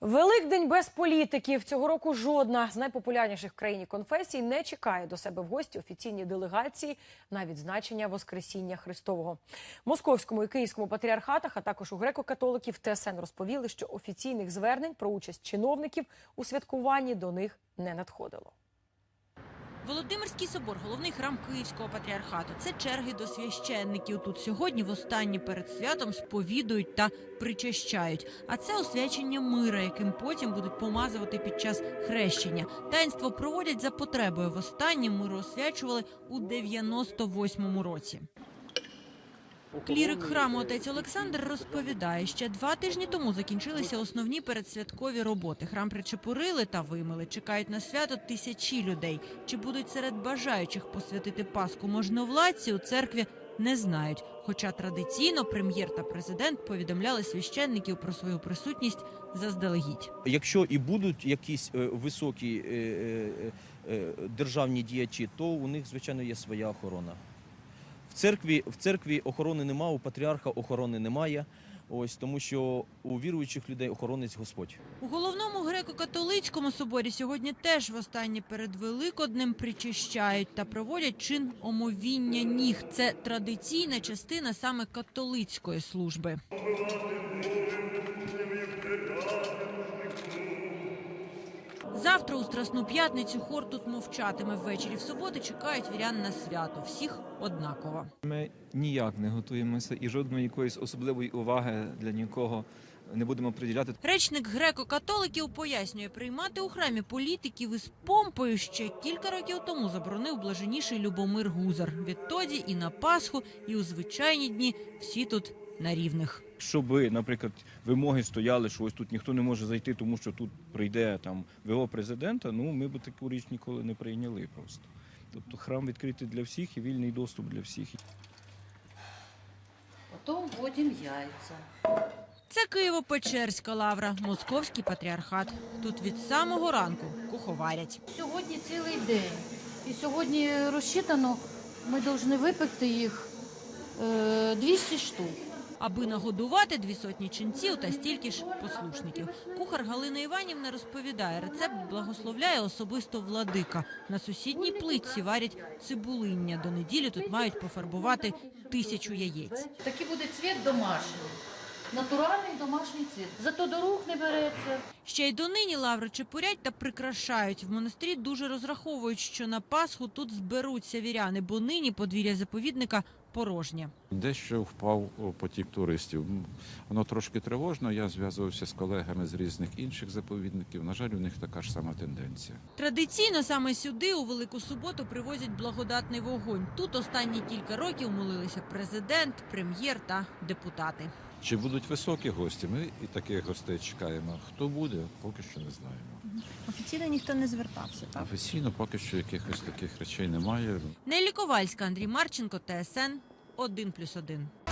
Великдень без політиків. Цього року жодна з найпопулярніших в країні конфесій не чекає до себе в гості офіційні делегації на відзначення Воскресіння Христового. Московському і Київському патріархатах, а також у греко-католиків ТСН розповіли, що офіційних звернень про участь чиновників у святкуванні до них не надходило. Володимирський собор, головний храм Київського патріархату. Це черги до священників. Тут сьогодні востаннє перед святом сповідують та причащають. А це освячення мира, яким потім будуть помазувати під час хрещення. Таїнство проводять за потребою. Востаннє миру освячували у 98-му році. Клірик храму отець Олександр розповідає, ще два тижні тому закінчилися основні передсвяткові роботи. Храм причепурили та вимили. Чекають на свято тисячі людей. Чи будуть серед бажаючих посвятити Пасху можновладці у церкві? Не знають. Хоча традиційно прем'єр та президент повідомляли священників про свою присутність заздалегідь. Якщо і будуть якісь е, високі е, е, державні діячі, то у них звичайно є своя охорона. Церкві, в церкві охорони немає, у патріарха охорони немає. Ось тому, що у віруючих людей охоронець Господь. У головному греко-католицькому соборі сьогодні теж востаннє перед Великоднем причищають та проводять чин омовіння ніг. Це традиційна частина саме католицької служби. Завтра у Страсну п'ятницю хор тут мовчатиме. Ввечері в суботу чекають вірян на свято. Всіх однаково. Ми ніяк не готуємося і жодної якоїсь особливої уваги для нікого не будемо приділяти. Речник греко-католиків пояснює, приймати у храмі політиків із помпою ще кілька років тому заборонив блаженніший Любомир Гузар. Відтоді і на Пасху, і у звичайні дні всі тут на рівних. щоб, наприклад, вимоги стояли, що ось тут ніхто не може зайти, тому що тут прийде там ВО президента. Ну ми б таку річ ніколи не прийняли просто. Тобто храм відкритий для всіх і вільний доступ для всіх. Потом вводим яйца. Це Києво-Печерська лавра, московський патріархат. Тут від самого ранку куховарять. Сьогодні цілий день. І сьогодні розчитано, ми повинні випекти їх е, 200 штук. Аби нагодувати дві сотні ченців та стільки ж послушників. Кухар Галина Іванівна розповідає, рецепт благословляє особисто владика. На сусідній плитці варять цибулиння. До неділі тут мають пофарбувати тисячу яєць. Такий буде цвіт домашній. Натуральний домашній цвіт. Зато до рук не береться. Ще й донині лаври чепурять та прикрашають. В монастирі дуже розраховують, що на Пасху тут зберуться віряни, бо нині подвір'я заповідника порожнє. Дещо впав потік туристів. Воно трошки тривожно. Я зв'язувався з колегами з різних інших заповідників. На жаль, у них така ж сама тенденція. Традиційно саме сюди у Велику Суботу привозять благодатний вогонь. Тут останні кілька років молилися президент, прем'єр та депутати. Чи будуть високі гості? Ми і таких гостей чекаємо. Хто буде, поки що не знаємо. Офіційно ніхто не звертався. Офіційно поки що якихось таких речей немає. Нелі Ковальська, Андрій Марченко, ТСН 1+,1.